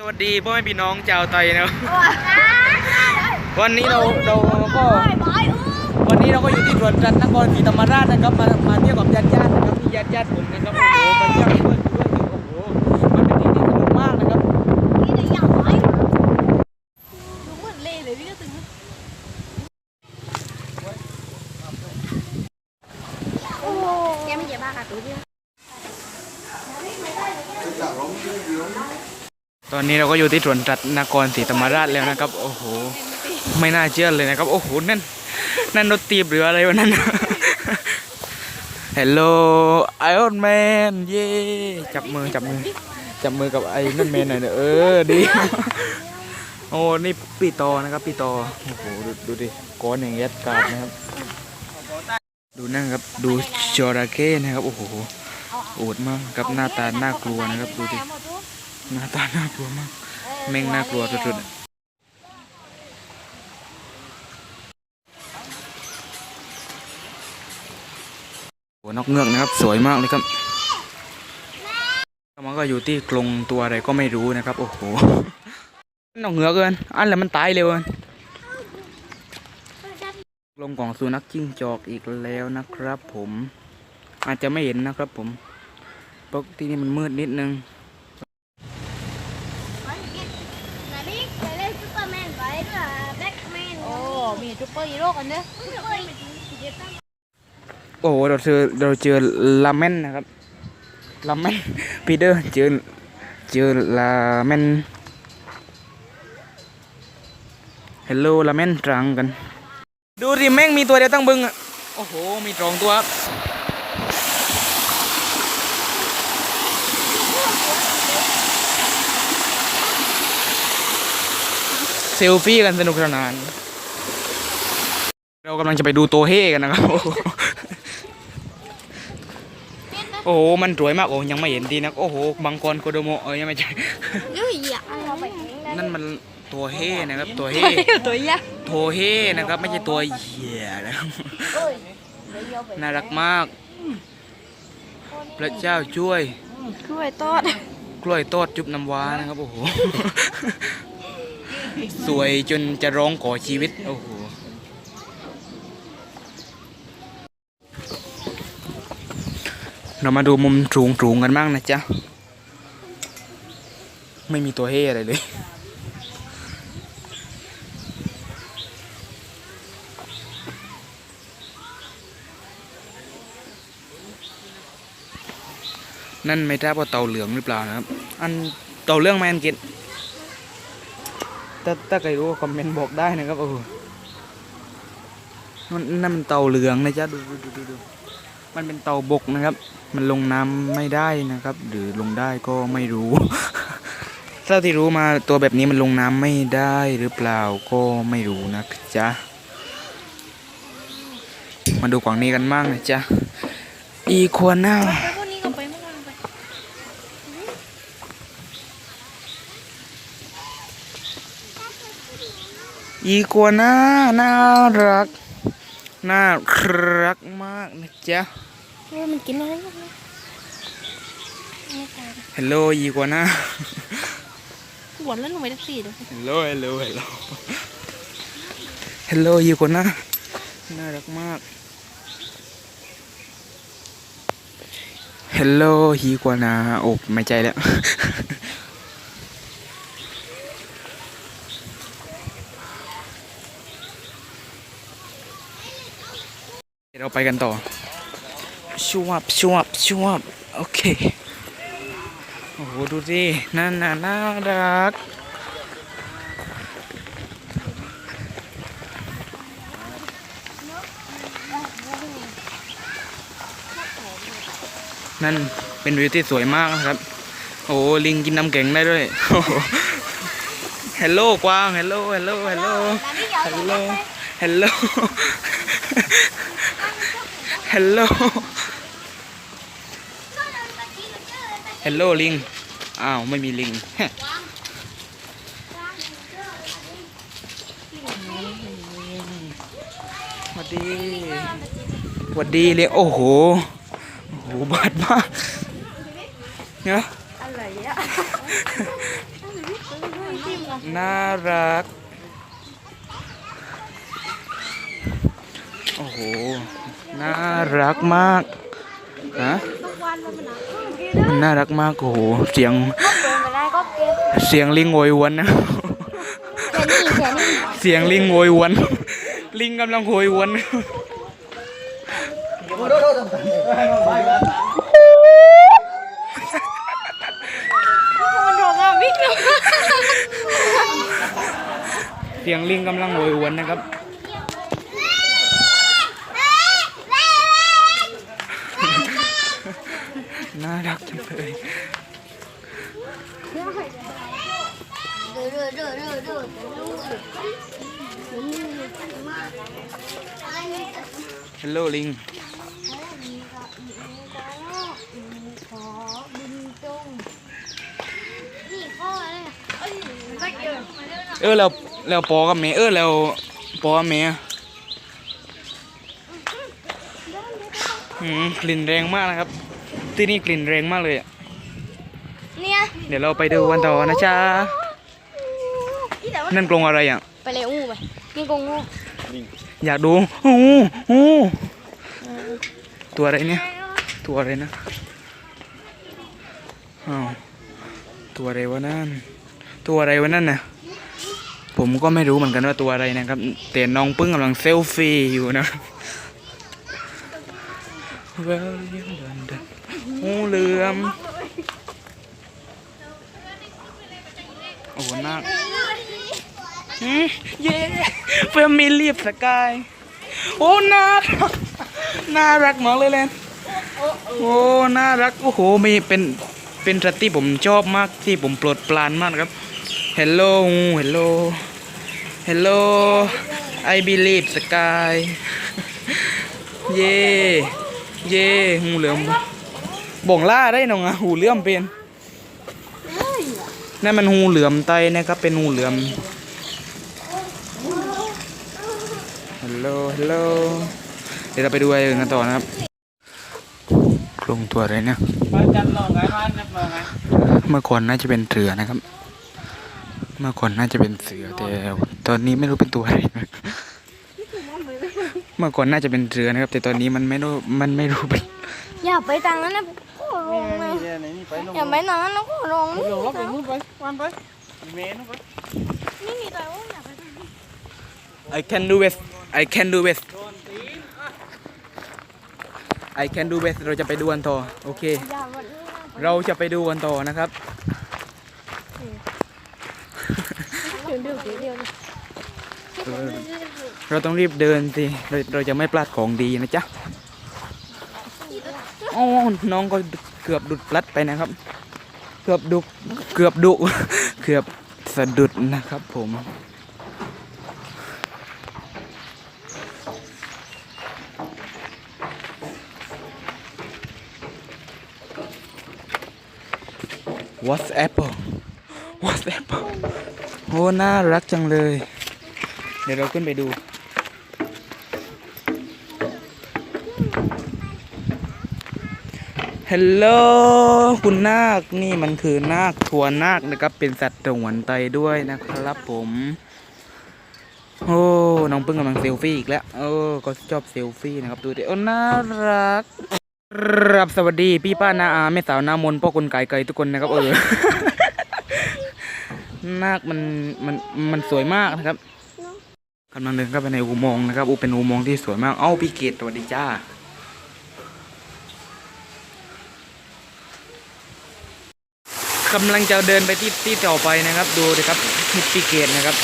สวัสดีพ่อแม่พี่น้องชาวไทยนะครับวันนี้เราเราก็วันนี้เราก็อยู่ที่สวนสัตว์นครศรีธรรมราชนะครับมามาเที่ยวกับญาติญาติๆนะครับมีญาติญาติๆผมนะครับโอ้โหมาเที่ยวเพื่อนด้วยโอ้โหมันเป็นที่ที่สนุกมากนะครับต ตอนนี้เราก็อยู่ที่สวนสัตว์นครศรีธรรมราชแล้วนะครับ โอ้โห ไม่น่าเชื่อเลยนะครับ โอ้โห นั่น นั่นรถตีบหรืออะไรวะนั่น Hello Iron Man เย่จับมือจับมือ จับมือกับไอ้นั่นแมนหน่อยเนอะเออ ดี โอ้ นี่ปีตอนะครับปีตอ โอ้โห ดูดูดิก้อนอย่างยัดกาดนะครับ ดูนั่นครับ ดูจระเข้นะครับ โอ้โห โอดมากครับหน้าตาน่ากลัวนะครับ ดูดิ หน้าตาน่ากลัวมาก แม่งน่ากลัวสุดๆอะโหัวนกเงือกนะครับ สวยมากเลยครับมันก็อยู่ที่กรงตัวอะไรก็ไม่รู้นะครับ โอ้โหนกเงือกเกินอันแล้วมันตายเร็วเกินกรงของสุนัขจิ้งจอกอีกแล้วนะครับ ผม อาจจะไม่เห็นนะครับ ผมเพราะที่นี่มันมืดนิดนึง โรกันเนี่ยโอ้โหเราเจอเราเจอลาเมนนะครับลาเมนปีเดอร์เจอเจอลาเมนฮัลโหลลาเมนตรังกัน ดูดิแม่งมีตัวเดียวตั้งบึงอะโอ้โหมีสองตัวครับเซลฟี่กันสนุกสนาน เรากำลังจะไปดูตัวเฮกันนะครับโอ้โหโอ้โห มันสวยมาก โอ้ยังไม่เห็นดีนะ โอ้โหมังกรโคโดโมะเอ้ยยังไม่ใช่เฮ้ยอยากเราไปนั่นมันตัวเฮนะครับ ตัวเฮตัวยักษ์โทเฮนะครับ ไม่ใช่ตัวเหี้ยนะครับ น่ารักมาก พระเจ้าช่วย กล้วยทอด กล้วยทอดจุบน้ำว้านะครับ โอ้โห สวยจนจะร้องขอชีวิต โอ้โห เรามาดูมุมสูงสูงๆกันบ้างนะจ๊ะ ไม่มีตัวเฮอะไรเลย นั่นไม่ทราบว่าเต่าเหลืองหรือเปล่านะครับ อันเต่าเหลืองไหมอันกินถ้าถ้าใครรู้คอมเมนต์บอกได้นะครับโอ้นั่นนั่นมันเต่าเหลืองนะจ๊ะ ดูดูดูดู มันเป็นเต่าบกนะครับ มันลงน้ำไม่ได้นะครับ หรือลงได้ก็ไม่รู้เท่าที่รู้มาตัวแบบนี้มันลงน้ำไม่ได้หรือเปล่าก็ไม่รู้นะจ๊ะมาดูฝั่งนี้กันบ้างนะจ๊ะอีควาน่าอีกัวน่าน่ารัก น่ารักมากนะจ๊ะ เออมันกินอะไรกันเนี่ยไม่ตายฮัลโหลอีกัวน่าหวนแล้วลงไปแท็กซี่เดี๋ยวฮัลโหลฮัลโหลฮัลโหลฮัลโหลอีกัวน่าน่ารักมากฮัลโหลอีกัวน่าโอ้ไม่ใจแล้วเราไปกันต่อ ชวบชวบชวบโอเค โอ้โห ดูสินั่นน่ะน่ารัก นั่นเป็นวิวที่สวยมากนะครับ โอ้ลิงกินน้ำแข็งได้ด้วยฮัลโหลกวางฮัลโหลฮัลโหลฮัลโหลฮัลโหลฮัลโหลฮัลโหล ฮัลโหลลิง อ้าว ไม่มีลิงสวัสดีสวัสดีเลยโอ้โห โอ้โห บาดมากเนาะอะไรอะน่ารัก โอ้โห น่ารักมาก ฮะ มันน่ารักมากโอ้โหเสียงเสียงลิงโวยวนนะเสียงลิงโวยวน ลิงกำลังโวยวนมันเสียงลิงกำลังโวยวนนะครับ น่ารักจังเลยฮัลโหลลิงเออแล้วแล้วปอกับแม่เออแล้วปอกับแม่อืมกลิ่นแรงมากนะครับ ที่นี่กลิ่นแรงมากเลยอะเนี่ยเดี๋ยวเราไปดูกันต่อนะจ๊ะที่แต่ว่านั่นกรงอะไรอะ ไปเลยอู้ไปนี่กงงูอยากดูโอ้โหโอ้โหตัวอะไรเนี่ย ตัวอะไรนะอ้าวตัวอะไรวะนั่น ตัวอะไรวะนั่นน่ะ ผมก็ไม่รู้เหมือนกันว่าตัวอะไรนะครับ แต่น้องปึ้งกำลังเซลฟี่อยู่นะเวลเดินเดิน งูเหลือม โอ้โหน่าอืมเย้เฟมิลี่สกาย โอ้น่ารักน่ารักมากเลยแลนโอ้น่ารัก โอ้โห มีเป็นเป็นสัตว์ที่ผมชอบมากที่ผมโปรดปรานมากครับ Hello Hello Hello I believe sky เย่เย่หูเหลือม บ่งล่าได้หนองอะหูเหลื่อมเป็นนั่นมันหูเหลือมไตนะครับเป็นหูเหลือมฮัลโหลฮัลโหลเดี๋ยวเราไปดูอะไรอื่นกันต่อนะครับลงตัวอะไรเนี่ยเมื่อก่อนน่าจะเป็นเสือนะครับ เมื่อก่อนน่าจะเป็นเสือแต่ตอนนี้ไม่รู้เป็นตัวอะไรนะเมื่อก่อนน่าจะเป็นเสือนะครับ แต่ตอนนี้มันไม่รู้มันไม่รู้เป็นอย่าไปทางนั้นนะ ก็ลงเลยอย่าไปทางนั้นนะก็ลงนี่นี่แต่ว่าอย่าไปทางนั้น I can do it I can do it I can do it เราจะไปดูกันต่อโอเคอย่าวันนี้นะเราจะไปดูกันต่อนะครับเดี๋ยวเดี๋ยวเดี๋ยวเดี๋ยวเออเราต้องรีบเดินสิเราเราจะไม่พลาดของดีนะจ๊ะโอ้น้องก็เกือบดุดพลัดไปนะครับ เกือบดุเกือบดุเกือบสะดุดนะครับ ผม What's apple What's apple โอ้น่ารักจังเลย เดี๋ยวเราขึ้นไปดู ฮัลโหลคุณนาคนี่มันคือนาคทัวนาคนะครับ เป็นสัตว์สงวนไตด้วยนะครับผม โอ้น้องปึ้งกำลังเซลฟี่อีกแล้วเออก็ชอบเซลฟี่นะครับดูดิโอ้น่ารักครับสวัสดีพี่ป้านาอาแม่สาวหน้ามนพ่อคนไก่ไก่ทุกคนนะครับ เออนาคมันมันมันสวยมากนะครับกำลังเดินเข้าไปในอุโมงค์นะครับอูเป็นอุโมงค์ที่สวยมากเอ้าพี่เกดสวัสดีจ้า กำลังจะเดินไปที่ที่ต่อไปนะครับ ดูนะครับพี่เกตนะครับ